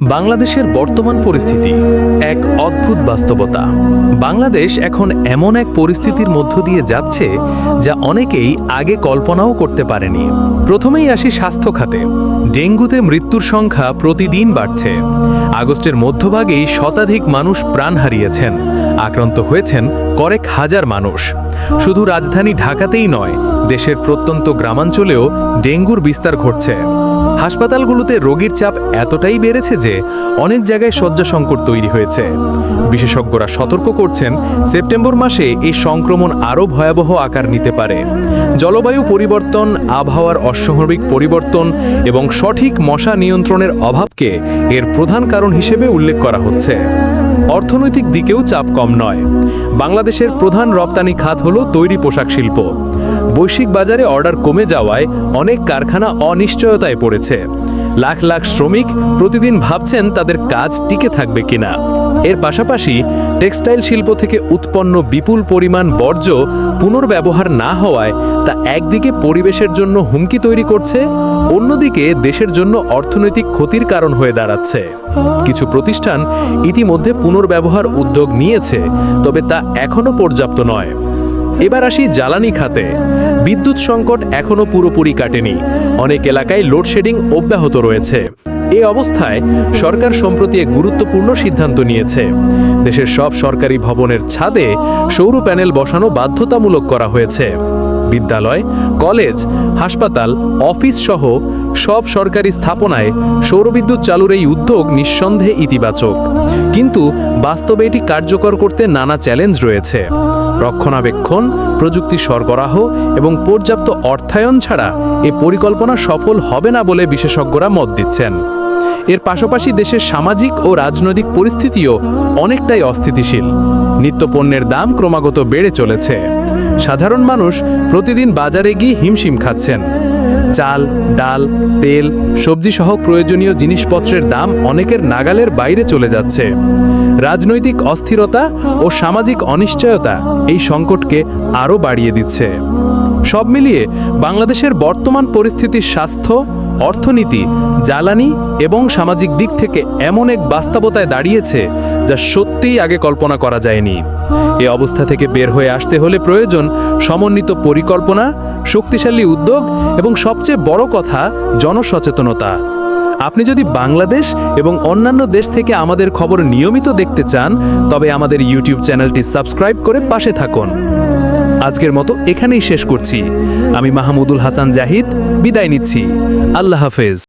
বাংলাদেশের বর্তমান পরিস্থিতি, এক অদ্ভুত বাস্তবতা। বাংলাদেশ এখন এমন এক পরিস্থিতির মধ্য দিয়ে যাচ্ছে যা অনেকেই আগে কল্পনাও করতে পারেনি। প্রথমেই আসি স্বাস্থ্য খাতে। ডেঙ্গুতে মৃত্যুর সংখ্যা প্রতিদিন বাড়ছে। আগস্টের মধ্যভাগেই শতাধিক মানুষ প্রাণ হারিয়েছেন। আক্রান্ত হয়েছেন কয়েক হাজার মানুষ। শুধু রাজধানী ঢাকাতেই নয়, দেশের প্রত্যন্ত গ্রামাঞ্চলেও ডেঙ্গুর বিস্তার ঘটছে। হাসপাতালগুলোতে রোগীর চাপ এতটাই বেড়েছে যে অনেক জায়গায় শয্যা সংকট তৈরি হয়েছে। বিশেষজ্ঞরা সতর্ক করছেন, সেপ্টেম্বর মাসে এই সংক্রমণ আরও ভয়াবহ আকার নিতে পারে। জলবায়ু পরিবর্তন, আবহাওয়ার অস্বাভাবিক পরিবর্তন এবং সঠিক মশা নিয়ন্ত্রণের অভাবকে এর প্রধান কারণ হিসেবে উল্লেখ করা হচ্ছে। অর্থনৈতিক দিকেও চাপ কম নয়। বাংলাদেশের প্রধান রপ্তানি খাত হল তৈরি পোশাক শিল্প। বৈশ্বিক বাজারে অর্ডার কমে যাওয়ায় অনেক কারখানা অনিশ্চয়তায় পড়েছে। লাখ লাখ শ্রমিক প্রতিদিন ভাবছেন তাদের কাজ টিকে থাকবে কিনা। এর পাশাপাশি টেক্সটাইল শিল্প থেকে উৎপন্ন বিপুল পরিমাণ বর্জ্য পুনর্ব্যবহার না হওয়ায় তা একদিকে পরিবেশের জন্য হুমকি তৈরি করছে, অন্যদিকে দেশের জন্য অর্থনৈতিক ক্ষতির কারণ হয়ে দাঁড়াচ্ছে। কিছু প্রতিষ্ঠান ইতিমধ্যে পুনর্ব্যবহার উদ্যোগ নিয়েছে, তবে তা এখনও পর্যাপ্ত নয়। এবার আসি জ্বালানি খাতে। বিদ্যুৎ সংকট এখনও পুরোপুরি কাটেনি। অনেক এলাকায় লোডশেডিং অব্যাহত রয়েছে। এ অবস্থায় সরকার সম্প্রতি এক গুরুত্বপূর্ণ সিদ্ধান্ত নিয়েছে। দেশের সব সরকারি ভবনের ছাদে সৌর প্যানেল বসানো বাধ্যতামূলক করা হয়েছে। বিদ্যালয়, কলেজ, হাসপাতাল, অফিস সহ সব সরকারি স্থাপনায় সৌরবিদ্যুৎ চালুর এই উদ্যোগ নিঃসন্দেহে ইতিবাচক। কিন্তু বাস্তবে এটি কার্যকর করতে নানা চ্যালেঞ্জ রয়েছে। রক্ষণাবেক্ষণ, প্রযুক্তি সরবরাহ এবং পর্যাপ্ত অর্থায়ন ছাড়া এ পরিকল্পনা সফল হবে না বলে বিশেষজ্ঞরা মত দিচ্ছেন। এর পাশাপাশি দেশের সামাজিক ও রাজনৈতিক পরিস্থিতিও অনেকটাই অস্থিতিশীল। নিত্যপণ্যের দাম ক্রমাগত বেড়ে চলেছে। সাধারণ মানুষ প্রতিদিন বাজারে গিয়ে হিমশিম খাচ্ছেন। চাল, ডাল, তেল সবজি সহ প্রয়োজনীয় জিনিসপত্রের দাম অনেকের নাগালের বাইরে চলে যাচ্ছে। রাজনৈতিক অস্থিরতা ও সামাজিক অনিশ্চয়তা এই সংকটকে আরও বাড়িয়ে দিচ্ছে। সব মিলিয়ে বাংলাদেশের বর্তমান পরিস্থিতির স্বাস্থ্য, অর্থনীতি, জ্বালানি এবং সামাজিক দিক থেকে এমন এক বাস্তবতায় দাঁড়িয়েছে যা সত্যিই আগে কল্পনা করা যায়নি। এ অবস্থা থেকে বের হয়ে আসতে হলে প্রয়োজন সমন্বিত পরিকল্পনা, শক্তিশালী উদ্যোগ এবং সবচেয়ে বড় কথা, জনসচেতনতা। আপনি যদি বাংলাদেশ এবং অন্যান্য দেশ থেকে আমাদের খবর নিয়মিত দেখতে চান, তবে আমাদের ইউটিউব চ্যানেলটি সাবস্ক্রাইব করে পাশে থাকুন। আজকের মতো এখানেই শেষ করছি। আমি মাহমুদুল হাসান জাহিদ, বিদায় নিচ্ছি। আল্লাহ হাফেজ।